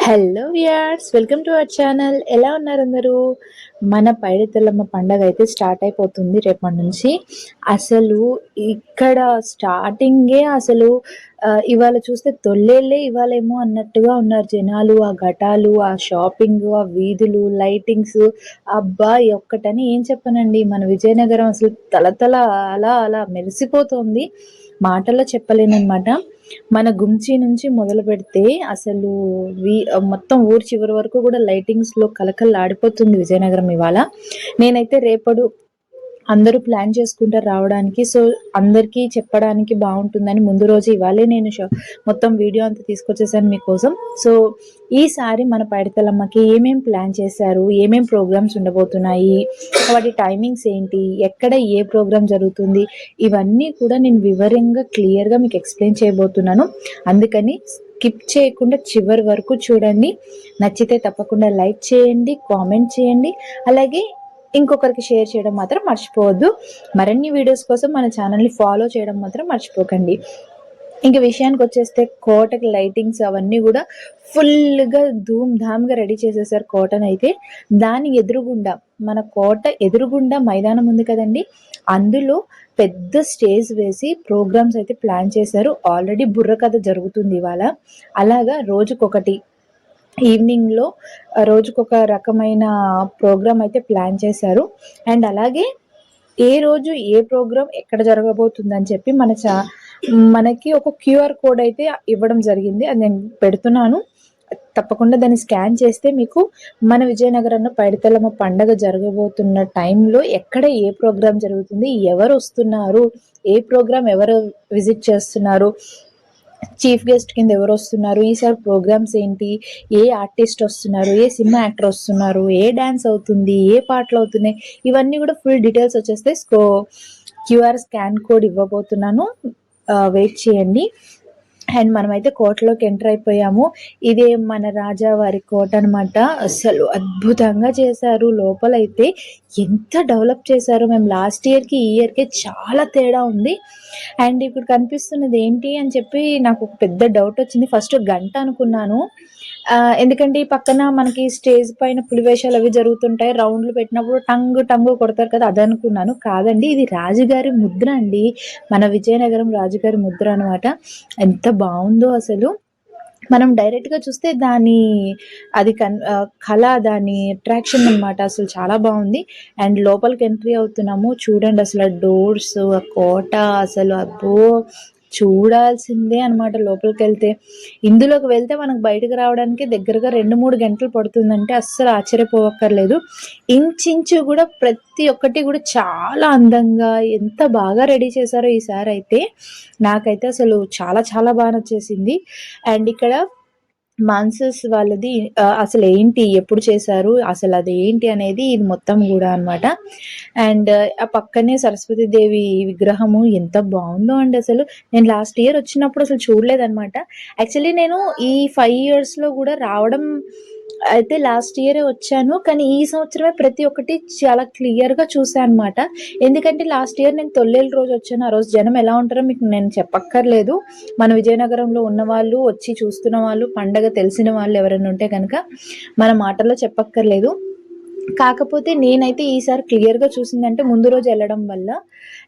Hello viewers welcome to our channel ఎలా ఉన్నారు అందరూ? మన పైడితల్లమ్మ పండగ అయితే స్టార్ట్ అయిపోతుంది రేపటి నుంచి. అసలు ఇక్కడ స్టార్టింగే అసలు ఇవాళ చూస్తే తొల్లేళ్ళే ఇవాళేమో అన్నట్టుగా ఉన్నారు జనాలు. ఆ ఘటాలు ఆ షాపింగ్ ఆ వీధులు లైటింగ్స్ అబ్బా ఒక్కటని ఏం చెప్పనండి. మన విజయనగరం అసలు తలతల అలా అలా మెరిసిపోతుంది. మాటల్లో చెప్పలేనమాట మన గుంచి నుంచి మొదలు పెడితే అసలు వి- మొత్తం ఊరు చివరి వరకు కూడా లైటింగ్స్లో కలకల్లాడిపోతుంది విజయనగరం ఇవాళ. నేనైతే రేపడు అందరూ ప్లాన్ చేసుకుంటారు రావడానికి సో అందరికీ చెప్పడానికి బాగుంటుందని ముందు రోజు ఇవాళే నేను షో- మొత్తం వీడియో అంతా తీసుకొచ్చేసాను మీకోసం. సో ఈసారి మన పైడితలమ్మకి ఏమేం ప్లాన్ చేశారు? ఏమేం ప్రోగ్రామ్స్ ఉండబోతున్నాయి? వాటి టైమింగ్స్ ఏంటి? ఎక్కడ ఏ ప్రోగ్రామ్ జరుగుతుంది? ఇవన్నీ కూడా నేను వివరంగా క్లియర్గా మీకు ఎక్స్ప్లెయిన్ చేయబోతున్నాను. అందుకని స్కిప్ చేయకుండా చివరి వరకు చూడండి. నచ్చితే తప్పకుండా లైక్ చేయండి కామెంట్ చేయండి. అలాగే ఇంకొకరికి షేర్ చేయడం మాత్రం మర్చిపోవద్దు. మరిన్ని వీడియోస్ కోసం మన ఛానల్ని ఫాలో చేయడం మాత్రం మర్చిపోకండి. ఇంక విషయానికి వచ్చేస్తే కోటకి లైటింగ్స్ అవన్నీ కూడా ఫుల్గా ధూమ్ ధామ్గా రెడీ చేసేసారు కోటను అయితే. దాని ఎదురుగుండా మన కోట ఎదురుగుండా మైదానం ఉంది కదండి. అందులో పెద్ద స్టేజ్ వేసి ప్రోగ్రామ్స్ అయితే ప్లాన్ చేశారు. ఆల్రెడీ బుర్రకథ జరుగుతుంది ఇవాళ. అలాగా రోజుకొకటి ఈవినింగ్లో రోజుకొక రకమైన ప్రోగ్రామ్ అయితే ప్లాన్ చేశారు. అండ్ అలాగే ఏ రోజు ఏ ప్రోగ్రామ్ ఎక్కడ జరగబోతుందని చెప్పి మన చా మనకి ఒక క్యూఆర్ కోడ్ అయితే ఇవ్వడం జరిగింది. అది నేను పెడుతున్నాను. తప్పకుండా దాన్ని స్కాన్ చేస్తే మీకు మన విజయనగరంలో పైడితలమ్మ పండగ జరగబోతున్న టైంలో ఎక్కడ ఏ ప్రోగ్రామ్ జరుగుతుంది ఎవరు వస్తున్నారు ఏ ప్రోగ్రామ్ ఎవరు విజిట్ చేస్తున్నారు చీఫ్ గెస్ట్ కింద ఎవరు వస్తున్నారు? ఈసారి ప్రోగ్రామ్స్ ఏంటి? ఏ ఆర్టిస్ట్ వస్తున్నారు? ఏ సినిమా యాక్టర్ వస్తున్నారు? ఏ డ్యాన్స్ అవుతుంది? ఏ పాటలు అవుతున్నాయి? ఇవన్నీ కూడా ఫుల్ డీటెయిల్స్ వచ్చేస్తే స్కో క్యూఆర్ స్కాన్ కోడ్ ఇవ్వబోతున్నాను. వెయిట్ చేయండి. అండ్ మనమైతే కోటలోకి ఎంటర్ అయిపోయాము. ఇదే మన రాజా వారి కోట అనమాట అసలు అద్భుతంగా చేశారు. లోపలైతే ఎంత డెవలప్ చేశారో మేము లాస్ట్ ఇయర్కి ఈ ఇయర్కి చాలా తేడా ఉంది. అండ్ ఇప్పుడు కనిపిస్తున్నది ఏంటి అని చెప్పి నాకు ఒక పెద్ద డౌట్ వచ్చింది. ఫస్ట్ గంట అనుకున్నాను. ఎందుకంటే ఈ పక్కన మనకి స్టేజ్ పైన పులివేషాలు అవి జరుగుతుంటాయి. రౌండ్లు పెట్టినప్పుడు టంగు టంగు కొడతారు కదా అది అనుకున్నాను. కాదండి ఇది రాజుగారి ముద్ర అండి. మన విజయనగరం రాజుగారి ముద్ర అనమాట ఎంత బాగుందో అసలు. మనం డైరెక్ట్గా చూస్తే దాని అది కన్ కళ దాని అట్రాక్షన్ అన్నమాట అసలు చాలా బాగుంది. అండ్ లోపలికి ఎంట్రీ అవుతున్నాము. చూడండి అసలు ఆ డోర్స్ ఆ కోట అసలు అబ్బో! చూడాల్సిందే అన్నమాట లోపలికి వెళ్తే ఇందులోకి వెళ్తే మనకు బయటకు రావడానికి దగ్గరగా రెండు మూడు గంటలు పడుతుందంటే అస్సలు ఆశ్చర్యపోవక్కర్లేదు. ఇంచించు కూడా ప్రతి ఒక్కటి కూడా చాలా అందంగా ఎంత బాగా రెడీ చేశారో ఈసారి అయితే నాకైతే అసలు చాలా చాలా బాగా నచ్చేసింది. అండ్ ఇక్కడ మాన్సస్ వాళ్ళది అసలు ఏంటి ఎప్పుడు చేశారు అసలు అది ఏంటి అనేది ఇది మొత్తం కూడా అన్నమాట. అండ్ ఆ పక్కనే సరస్వతి దేవి విగ్రహము ఎంత బాగుందో అండి అసలు. నేను లాస్ట్ ఇయర్ వచ్చినప్పుడు అసలు చూడలేదన్నమాట. యాక్చువల్లీ నేను ఈ ఫైవ్ ఇయర్స్లో కూడా రావడం అయితే లాస్ట్ ఇయరే వచ్చాను. కానీ ఈ సంవత్సరమే ప్రతి ఒక్కటి చాలా క్లియర్గా చూసాను అనమాట ఎందుకంటే లాస్ట్ ఇయర్ నేను తొల్లేళ్ళ రోజు వచ్చాను. ఆ రోజు జనం ఎలా ఉంటారో మీకు నేను చెప్పక్కర్లేదు. మన విజయనగరంలో ఉన్న వాళ్ళు వచ్చి చూస్తున్న వాళ్ళు పండగ తెలిసిన వాళ్ళు ఎవరైనా ఉంటే కనుక మన మాటల్లో చెప్పక్కర్లేదు. కాకపోతే నేనైతే ఈసారి క్లియర్గా చూసిందంటే ముందు రోజు వెళ్ళడం వల్ల.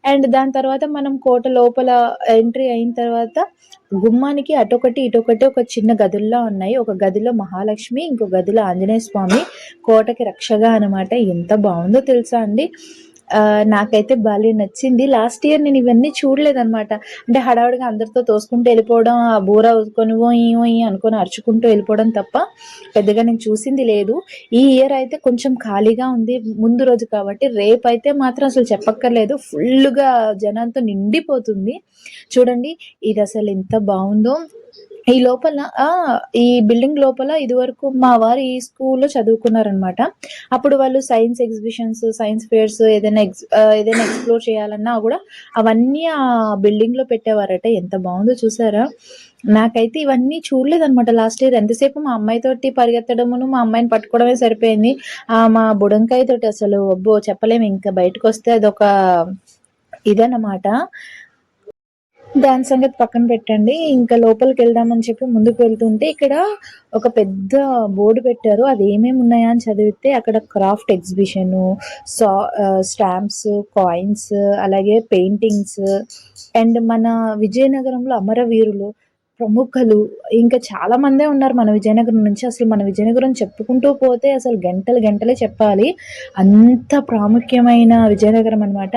అండ్ దాని తర్వాత మనం కోట లోపల ఎంట్రీ అయిన తర్వాత గుమ్మానికి అటొకటి ఇటొకటి ఒక చిన్న గదుల్లో ఉన్నాయి. ఒక గదిలో మహాలక్ష్మి ఇంకో గదిలో ఆంజనేయ స్వామి కోటకి రక్షగా అనమాట ఎంత బాగుందో తెలుసా అండి? నాకైతే బాగా నచ్చింది. లాస్ట్ ఇయర్ నేను ఇవన్నీ చూడలేదన్నమాట. అంటే హడావుడిగా అందరితో తోసుకుంటూ వెళ్ళిపోవడం ఆ బూర ఊదుకొని ఓయి ఓయి అనుకొని అరుచుకుంటూ వెళ్ళిపోవడం తప్ప పెద్దగా నేను చూసింది లేదు. ఈ ఇయర్ అయితే కొంచెం ఖాళీగా ఉంది. ముందు రోజు కాబట్టి రేపు అయితే మాత్రం అసలు చెప్పక్కర్లేదు. ఫుల్గా జనంతో నిండిపోతుంది. చూడండి ఇది అసలు ఎంత బాగుందో. ఈ లోపల ఈ బిల్డింగ్ లోపల ఇదివరకు మా వారు ఈ స్కూల్లో చదువుకున్నారనమాట. అప్పుడు వాళ్ళు సైన్స్ ఎగ్జిబిషన్స్ సైన్స్ ఫేర్స్ ఏదైనా ఎక్స్ ఏదైనా ఎక్స్ప్లోర్ చేయాలన్నా కూడా అవన్నీ ఆ బిల్డింగ్లో పెట్టేవారట. ఎంత బాగుందో చూసారా? నాకైతే ఇవన్నీ చూడలేదన్నమాట లాస్ట్ ఇయర్ ఎంతసేపు మా అమ్మాయితోటి పరిగెత్తడమును మా అమ్మాయిని పట్టుకోవడమే సరిపోయింది. ఆ మా బుడంకాయ తోటి అసలు అబ్బో చెప్పలేము. ఇంకా బయటకు వస్తే అదొక ఇదన్నమాట దాని సంగతి పక్కన పెట్టండి. ఇంకా లోపలికి వెళ్దామని చెప్పి ముందుకు వెళ్తుంటే ఇక్కడ ఒక పెద్ద బోర్డు పెట్టారు. అది ఏమేమి ఉన్నాయా అని చదివితే అక్కడ క్రాఫ్ట్ ఎగ్జిబిషన్ సా స్టాంప్స్ కాయిన్స్ అలాగే పెయింటింగ్స్ అండ్ మన విజయనగరంలో అమరవీరులు ప్రముఖులు ఇంకా చాలా మందే ఉన్నారు మన విజయనగరం నుంచి. అసలు మన విజయనగరం చెప్పుకుంటూ పోతే అసలు గంటలు గంటలే చెప్పాలి. అంత ప్రాముఖ్యమైన విజయనగరం అనమాట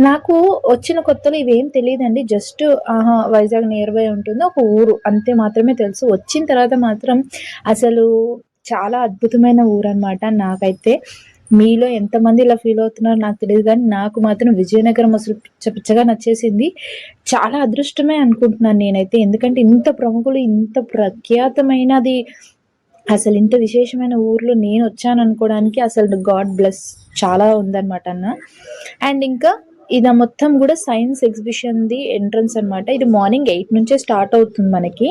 నాకు వచ్చిన కొత్తలో ఇవేం తెలియదండి. జస్ట్ ఆహా వైజాగ్ నియర్ బై ఉంటుంది. ఒక ఊరు. అంతే మాత్రమే తెలుసు. వచ్చిన తర్వాత మాత్రం అసలు చాలా అద్భుతమైన ఊరు అనమాట నాకైతే. మీలో ఎంతమంది ఇలా ఫీల్ అవుతున్నారో నాకు తెలియదు కానీ నాకు మాత్రం విజయనగరం అసలు పిచ్చ పిచ్చగా నచ్చేసింది. చాలా అదృష్టమే అనుకుంటున్నాను నేనైతే. ఎందుకంటే ఇంత ప్రముఖులు ఇంత ప్రఖ్యాతమైనది అసలు ఇంత విశేషమైన ఊర్లో నేను వచ్చాను అనుకోవడానికి అసలు గాడ్ బ్లెస్ చాలా ఉందన్నమాట అన్న. అండ్ ఇంకా ఇది మొత్తం కూడా సైన్స్ ఎగ్జిబిషన్ది ఎంట్రన్స్ అనమాట ఇది మార్నింగ్ ఎయిట్ నుంచే స్టార్ట్ అవుతుంది మనకి.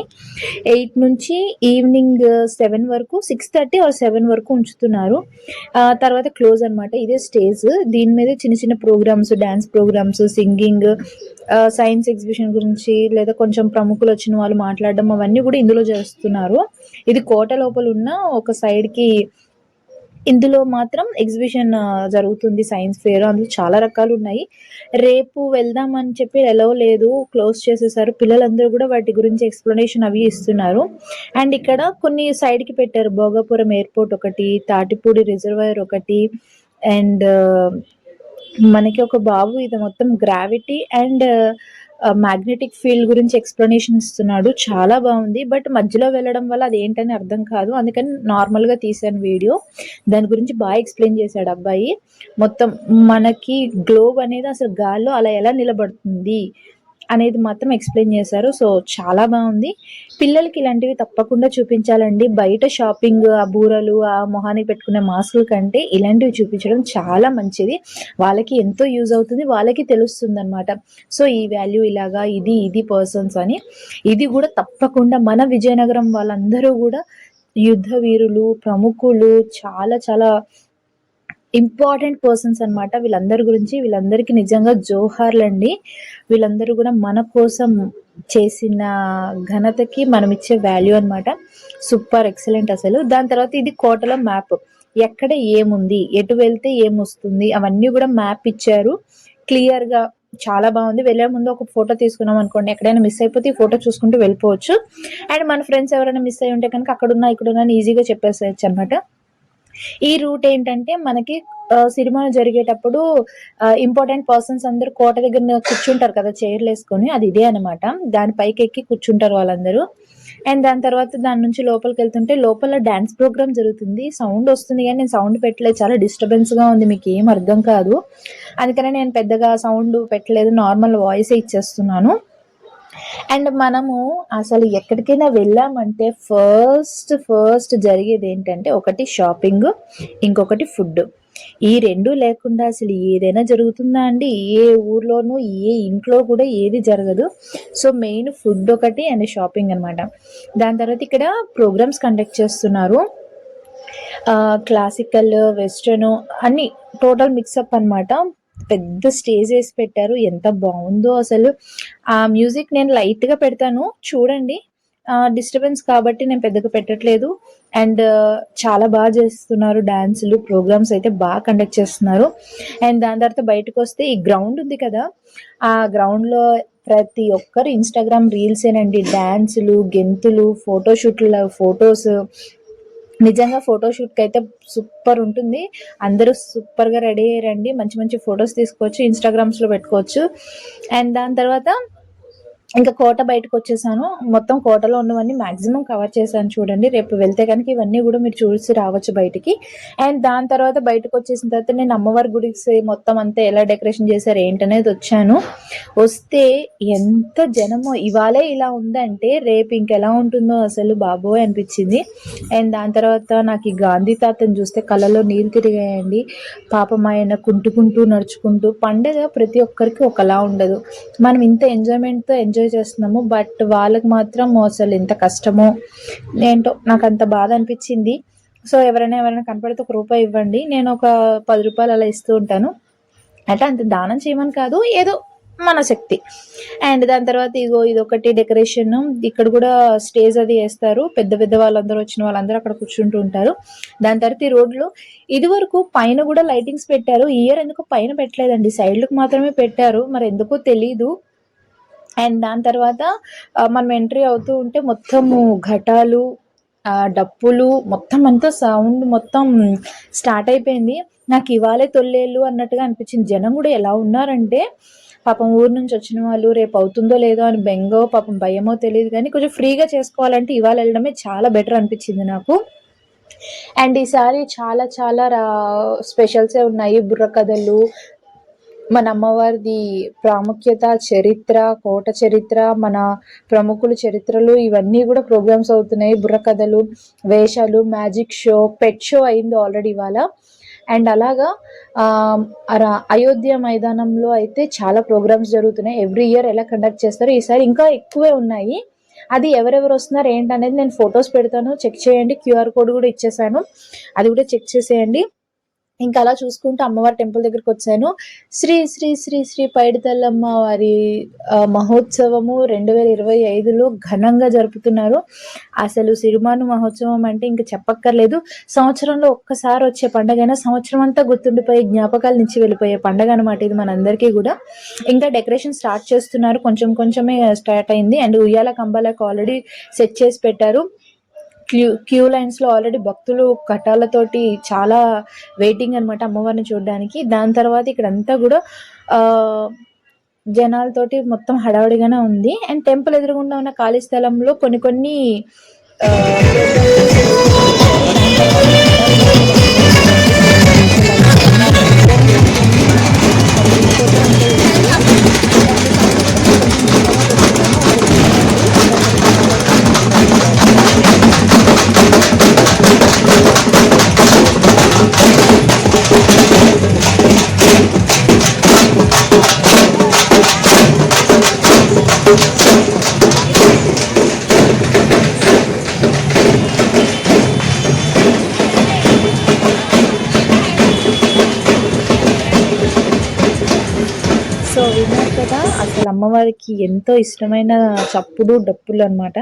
ఎయిట్ నుంచి ఈవినింగ్ సెవెన్ వరకు సిక్స్ థర్టీ ఆర్ సెవెన్ వరకు ఉంచుతున్నారు. తర్వాత క్లోజ్ అనమాట ఇదే స్టేజ్. దీని మీద చిన్న చిన్న programmes dance programmes singing science exhibition గురించి లేదా కొంచెం ప్రముఖులు వచ్చిన వాళ్ళు మాట్లాడడం అవన్నీ కూడా ఇందులో చేస్తున్నారు. ఇది కోట లోపల ఉన్న ఒక సైడ్కి ఇందులో మాత్రం ఎగ్జిబిషన్ జరుగుతుంది సైన్స్ ఫేర్. అందులో చాలా రకాలు ఉన్నాయి రేపు వెళ్దాం అని చెప్పి ఎలా లేదు క్లోజ్ చేసేసారు. పిల్లలందరూ కూడా వాటి గురించి ఎక్స్ప్లెనేషన్ అవి ఇస్తున్నారు. అండ్ ఇక్కడ కొన్ని సైడ్కి పెట్టారు. భోగాపురం ఎయిర్పోర్ట్ ఒకటి తాటిపూడి రిజర్వాయర్ ఒకటి అండ్ మనకి ఒక బాబు ఇది మొత్తం గ్రావిటీ అండ్ మ్యాగ్నెటిక్ ఫీల్డ్ గురించి ఎక్స్ప్లెనేషన్ ఇస్తున్నాడు. చాలా బాగుంది. బట్ మధ్యలో వెళ్ళడం వల్ల అది ఏంటని అర్థం కాదు. అందుకని నార్మల్గా తీసాను వీడియో దాని గురించి బాగా ఎక్స్ప్లెయిన్ చేశాడు అబ్బాయి. మొత్తం మనకి గ్లోబ్ అనేది అసలు గాల్లో అలా ఎలా నిలబడుతుంది? అనేది మాత్రం ఎక్స్ప్లెయిన్ చేశారు. సో చాలా బాగుంది. పిల్లలకి ఇలాంటివి తప్పకుండా చూపించాలండి. బయట షాపింగ్ ఆ బూరలు ఆ మొహానికి పెట్టుకునే మాస్కుల కంటే ఇలాంటివి చూపించడం చాలా మంచిది. వాళ్ళకి ఎంతో యూజ్ అవుతుంది. వాళ్ళకి తెలుస్తుంది అనమాట సో ఈ వాల్యూ ఇలాగా ఇది ఇది పర్సన్స్ అని. ఇది కూడా తప్పకుండా మన విజయనగరం వాళ్ళందరూ కూడా యుద్ధ వీరులు ప్రముఖులు చాలా చాలా ఇంపార్టెంట్ పర్సన్స్ అనమాట వీళ్ళందరి గురించి. వీళ్ళందరికీ నిజంగా జోహార్లు అండి వీళ్ళందరూ కూడా మన కోసం చేసిన ఘనతకి మనం ఇచ్చే వాల్యూ అనమాట సూపర్ ఎక్సలెంట్ అసలు. దాని తర్వాత ఇది కోటలో మ్యాప్. ఎక్కడ ఏముంది? ఎటు వెళ్తే ఏమొస్తుంది? అవన్నీ కూడా మ్యాప్ ఇచ్చారు. క్లియర్గా చాలా బాగుంది. వెళ్ళే ముందు ఒక ఫోటో తీసుకున్నాం అనుకోండి. ఎక్కడైనా మిస్ అయిపోతే ఈ ఫోటో చూసుకుంటూ వెళ్ళిపోవచ్చు. అండ్ మన ఫ్రెండ్స్ ఎవరైనా మిస్ అయి ఉంటే కనుక అక్కడున్నా ఇక్కడున్నా ఈజీగా చెప్పేసేయచ్చు అనమాట ఈ రూట్ ఏంటంటే మనకి సినిమా జరిగేటప్పుడు ఇంపార్టెంట్ పర్సన్స్ అందరూ కోట దగ్గర కూర్చుంటారు కదా చైర్లు వేసుకొని అది ఇదే అనమాట దాని పైకి ఎక్కి కూర్చుంటారు వాళ్ళందరూ. అండ్ దాని తర్వాత దాని నుంచి లోపలికి వెళ్తుంటే లోపల డాన్స్ ప్రోగ్రామ్ జరుగుతుంది. సౌండ్ వస్తుంది కానీ నేను సౌండ్ పెట్టలేదు. చాలా డిస్టర్బెన్స్గా ఉంది. మీకు ఏం అర్థం కాదు. అందుకనే నేను పెద్దగా సౌండ్ పెట్టలేదు. నార్మల్ వాయిస్ ఇచ్చేస్తున్నాను. అండ్ మనము అసలు ఎక్కడికైనా వెళ్ళామంటే ఫస్ట్ ఫస్ట్ జరిగేది ఏంటంటే ఒకటి షాపింగ్ ఇంకొకటి ఫుడ్. ఈ రెండు లేకుండా అసలు ఏదైనా జరుగుతుందా అండి? ఏ ఊర్లోనూ ఏ ఇంట్లో కూడా ఏది జరగదు. సో మెయిన్ ఫుడ్ ఒకటి అండ్ షాపింగ్ అనమాట దాని తర్వాత ఇక్కడ ప్రోగ్రామ్స్ కండక్ట్ చేస్తున్నారు. క్లాసికల్ వెస్ట్రన్ అన్ని టోటల్ మిక్సప్ అనమాట పెద్ద స్టేజ్ వేసి పెట్టారు. ఎంత బాగుందో అసలు. ఆ మ్యూజిక్ నేను లైట్గా పెడతాను. చూడండి. డిస్టర్బెన్స్ కాబట్టి నేను పెద్దగా పెట్టట్లేదు. అండ్ చాలా బాగా చేస్తున్నారు డాన్సులు ప్రోగ్రామ్స్ అయితే బాగా కండక్ట్ చేస్తున్నారు. అండ్ దాని తర్వాత బయటకు వస్తే ఈ గ్రౌండ్ ఉంది కదా. ఆ గ్రౌండ్లో ప్రతి ఒక్కరు ఇన్స్టాగ్రామ్ రీల్సేనండి. డాన్సులు గెంతులు ఫోటోషూట్ల ఫొటోస్ నిజంగా ఫోటోషూట్కి అయితే సూపర్ ఉంటుంది. అందరూ సూపర్గా రెడీ. అయ్యారండి మంచి మంచి ఫొటోస్ తీసుకోవచ్చు. ఇన్స్టాగ్రామ్స్లో పెట్టుకోవచ్చు. అండ్ దాని తర్వాత ఇంకా కోట బయటకు వచ్చేసాను. మొత్తం కోటలో ఉన్నవన్నీ మాక్సిమం కవర్ చేశాను చూడండి. రేపు వెళ్తే కనుక ఇవన్నీ కూడా మీరు చూసి రావచ్చు బయటికి. అండ్ దాని తర్వాత బయటకు వచ్చేసిన తర్వాత నేను అమ్మవారి గుడికి మొత్తం అంతా ఎలా డెకరేషన్ చేశారు ఏంటనేది వచ్చాను. వస్తే ఎంత జనమో ఇవాళే ఇలా ఉందంటే రేపు ఇంకెలా ఉంటుందో అసలు బాబోయ్ అనిపించింది. అండ్ దాని తర్వాత నాకు ఈ గాంధీ తాతను చూస్తే కళ్ళలో నీళ్ళు తిరిగాయండి. పాపం ఆయన కుంటుకుంటూ నడుచుకుంటూ పండగ ప్రతి ఒక్కరికి ఒకలా ఉండదు. మనం ఇంత ఎంజాయ్మెంట్తో ఎంజాయ్ ఎంజాయ్ చేస్తున్నాము బట్ వాళ్ళకి మాత్రం అసలు ఎంత కష్టమో ఏంటో నాకు అంత బాధ అనిపించింది. సో ఎవరైనా ఎవరైనా కనపడితే ఒక రూపాయి ఇవ్వండి నేను ఒక పది రూపాయలు అలా ఇస్తూ ఉంటాను. అంటే అంత దానం చేయమని కాదు ఏదో మన శక్తి. అండ్ దాని తర్వాత ఇగో ఇది ఒకటి డెకరేషన్ ఇక్కడ కూడా స్టేజ్ అది వేస్తారు. పెద్ద పెద్ద వాళ్ళందరూ వచ్చిన వాళ్ళందరూ అక్కడ కూర్చుంటూ ఉంటారు. దాని తర్వాత ఈ రోడ్లో ఇది వరకు పైన కూడా లైటింగ్స్ పెట్టారు. ఇయర్ ఎందుకు పైన పెట్టలేదండి? సైడ్లకు మాత్రమే పెట్టారు. మరి ఎందుకో తెలీదు. అండ్ దాని తర్వాత మనం ఎంట్రీ అవుతూ ఉంటే మొత్తము ఘటాలు డప్పులు మొత్తం అంతా సౌండ్ మొత్తం స్టార్ట్ అయిపోయింది. నాకు ఇవాళే తొల్లేళ్ళు అన్నట్టుగా అనిపించింది. జనం కూడా ఎలా ఉన్నారంటే పాపం ఊరు నుంచి వచ్చిన వాళ్ళు రేపు అవుతుందో లేదో అని బెంగో పాపం భయమో తెలియదు కానీ కొంచెం ఫ్రీగా చేసుకోవాలంటే ఇవాళ వెళ్ళడమే చాలా బెటర్ అనిపించింది నాకు. అండ్ ఈసారి చాలా చాలా రా స్పెషల్సే ఉన్నాయి. బుర్రకథలు మన అమ్మవారిది ప్రాముఖ్యత చరిత్ర కోట చరిత్ర మన ప్రముఖుల చరిత్రలు ఇవన్నీ కూడా ప్రోగ్రామ్స్ అవుతున్నాయి. బుర్రకథలు వేషాలు మ్యాజిక్ షో పెట్ షో అయింది ఆల్రెడీ ఇవాళ. అండ్ అలాగా అయోధ్య మైదానంలో అయితే చాలా ప్రోగ్రామ్స్ జరుగుతున్నాయి. ఎవ్రీ ఇయర్ ఎలా కండక్ట్ చేస్తారో ఈసారి ఇంకా ఎక్కువే ఉన్నాయి. అది ఎవరెవరు వస్తున్నారు ఏంటనేది నేను ఫొటోస్ పెడతాను. చెక్ చేయండి క్యూఆర్ కోడ్ కూడా ఇచ్చేసాను. అది కూడా చెక్ చేసేయండి. ఇంకా అలా చూసుకుంటూ అమ్మవారి టెంపుల్ దగ్గరికి వచ్చాను. శ్రీ శ్రీ శ్రీ శ్రీ పైడితల్లమ్మ వారి మహోత్సవము రెండు వేల ఇరవై ఐదులో ఘనంగా జరుపుతున్నారు. అసలు సిరిమాను మహోత్సవం అంటే ఇంకా చెప్పక్కర్లేదు. సంవత్సరంలో ఒక్కసారి వచ్చే పండగైనా సంవత్సరం అంతా గుర్తుండిపోయే జ్ఞాపకాల నుంచి వెళ్ళిపోయే పండగ అనమాట ఇది మనందరికీ కూడా. ఇంకా డెకరేషన్ స్టార్ట్ చేస్తున్నారు. కొంచెం కొంచెమే స్టార్ట్ అయింది. అండ్ ఉయ్యాల కంబాలకు ఆల్రెడీ సెట్ చేసి పెట్టారు. క్యూ క్యూ లైన్స్లో ఆల్రెడీ భక్తులు కట్టాలతోటి చాలా వెయిటింగ్ అన్నమాట అమ్మవారిని చూడడానికి. దాని తర్వాత ఇక్కడ అంతా కూడా ఆ జనాలతోటి మొత్తం హడావుడిగానే ఉంది. అండ్ టెంపుల్ ఎదురుగుండా ఉన్న ఖాళీ స్థలంలో కొన్ని కొన్ని అమ్మవారికి ఎంతో ఇష్టమైన చప్పుడు డప్పులు అన్నమాట.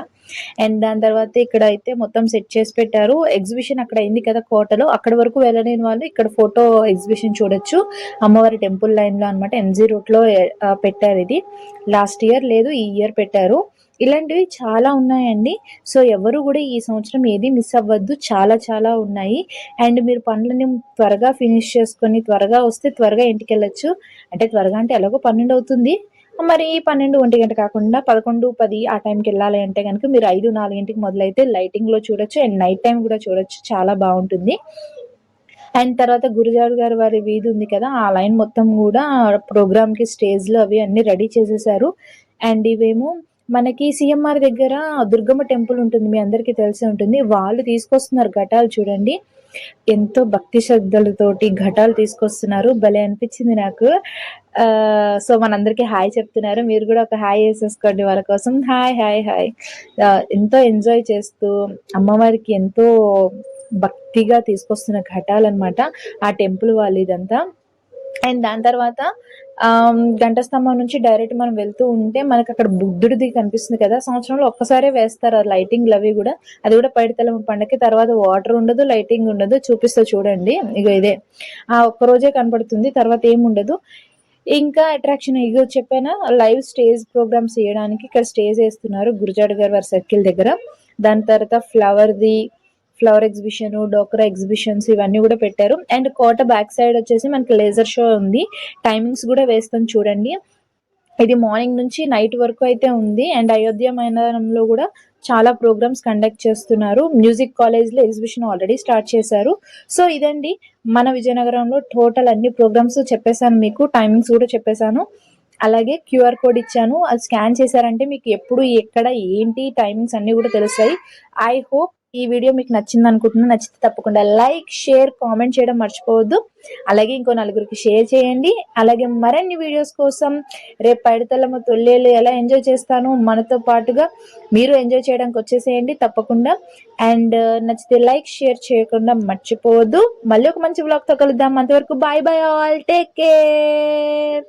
అండ్ దాని తర్వాత ఇక్కడ అయితే మొత్తం సెట్ చేసి పెట్టారు. ఎగ్జిబిషన్ అక్కడ అయింది కదా కోటలో. అక్కడ వరకు వెళ్ళలేని వాళ్ళు ఇక్కడ ఫోటో ఎగ్జిబిషన్ చూడొచ్చు. అమ్మవారి టెంపుల్ లైన్లో అనమాట ఎంజీ రూట్లో పెట్టారు ఇది. లాస్ట్ ఇయర్ లేదు ఈ ఇయర్ పెట్టారు. ఇలాంటివి చాలా ఉన్నాయండి. సో ఎవరు కూడా ఈ సంవత్సరం ఏది మిస్ అవ్వద్దు. చాలా చాలా ఉన్నాయి. అండ్ మీరు పనులని త్వరగా ఫినిష్ చేసుకొని త్వరగా వస్తే త్వరగా ఇంటికి వెళ్ళొచ్చు. అంటే త్వరగా అంటే ఎలాగో పన్నెండు అవుతుంది. మరి పన్నెండు ఒంటి గంట కాకుండా పదకొండు పది ఆ టైంకి వెళ్ళాలి అంటే కనుక మీరు ఐదు నాలుగింటికి మొదలైతే లైటింగ్లో చూడొచ్చు అండ్ నైట్ టైం కూడా చూడొచ్చు. చాలా బాగుంటుంది. అండ్ తర్వాత గురుజాడు గారు వారి వీధి ఉంది కదా ఆ లైన్ మొత్తం కూడా ప్రోగ్రామ్కి స్టేజ్లో అవి అన్నీ రెడీ చేసేసారు. అండ్ ఇవేమో మనకి సిఎంఆర్ దగ్గర దుర్గమ్మ టెంపుల్ ఉంటుంది మీ అందరికీ తెలిసే ఉంటుంది. వాళ్ళు తీసుకొస్తున్నారు ఘటాలు చూడండి. ఎంతో భక్తి శ్రద్ధలతోటి ఘటాలు తీసుకొస్తున్నారు. భలే అనిపించింది నాకు. సో మనందరికీ హాయ్ చెప్తున్నారు. మీరు కూడా ఒక హాయ్ వేసేసుకోండి వాళ్ళ కోసం. Hi hi hi. ఎంతో ఎంజాయ్ చేస్తూ అమ్మవారికి ఎంతో భక్తిగా తీసుకొస్తున్న ఘటాలన్నమాట ఆ టెంపుల్ వాళ్ళు ఇదంతా. అండ్ దాని తర్వాత ఆమ్, గంట స్తంభం నుంచి డైరెక్ట్ మనం వెళ్తూ ఉంటే మనకి అక్కడ బుద్ధుడిది కనిపిస్తుంది కదా. సంవత్సరంలో ఒక్కసారే వేస్తారు ఆ లైటింగ్ అవి కూడా. అది కూడా పైడితెలమ్మ పండగకి తర్వాత వాటర్ ఉండదు లైటింగ్ ఉండదు. చూపిస్తా చూడండి. ఇక ఇదే. ఆ ఒక్క రోజే కనపడుతుంది. తర్వాత ఏముండదు. ఇంకా అట్రాక్షన్ ఇగో చెప్పాను లైవ్ స్టేజ్ ప్రోగ్రామ్స్ చేయడానికి ఇక్కడ స్టేజ్ వేస్తున్నారు గురుజాడు గారి వారి సర్కిల్ దగ్గర. దాని తర్వాత flower the flower exhibition Dokra exhibitions ఇవన్నీ కూడా పెట్టారు. అండ్ కోట బ్యాక్ సైడ్ వచ్చేసి మనకి లేజర్ షో ఉంది. టైమింగ్స్ కూడా వేస్తాం చూడండి. ఇది మార్నింగ్ నుంచి నైట్ వరకు అయితే ఉంది. అండ్ అయోధ్య మైదానంలో కూడా చాలా ప్రోగ్రామ్స్ కండక్ట్ చేస్తున్నారు. మ్యూజిక్ కాలేజ్లో ఎగ్జిబిషన్ ఆల్రెడీ స్టార్ట్ చేశారు. సో ఇదండి మన విజయనగరంలో టోటల్ అన్ని ప్రోగ్రామ్స్ చెప్పేశాను మీకు టైమింగ్స్ కూడా చెప్పేశాను. అలాగే క్యూఆర్ కోడ్ ఇచ్చాను. అది స్కాన్ చేశారంటే మీకు ఎప్పుడు ఎక్కడ ఏంటి టైమింగ్స్ అన్ని కూడా తెలుస్తాయి. ఐ హోప్ ఈ వీడియో మీకు నచ్చింది అనుకుంటున్నాను నచ్చితే తప్పకుండా లైక్ షేర్ కామెంట్ చేయడం మర్చిపోవద్దు. అలాగే ఇంకో నలుగురికి షేర్ చేయండి. అలాగే మరిన్ని వీడియోస్ కోసం రేపు పైడితల్లమ్మ తొల్లేళ్ళు ఎలా ఎంజాయ్ చేస్తాను మనతో పాటుగా మీరు ఎంజాయ్ చేయడానికి వచ్చేసేయండి తప్పకుండా. అండ్ uh, నచ్చితే లైక్ షేర్ చేయకుండా మర్చిపోవద్దు. మళ్ళీ ఒక మంచి బ్లాగ్తో కలుద్దాం. అంతవరకు bye bye all. Take care.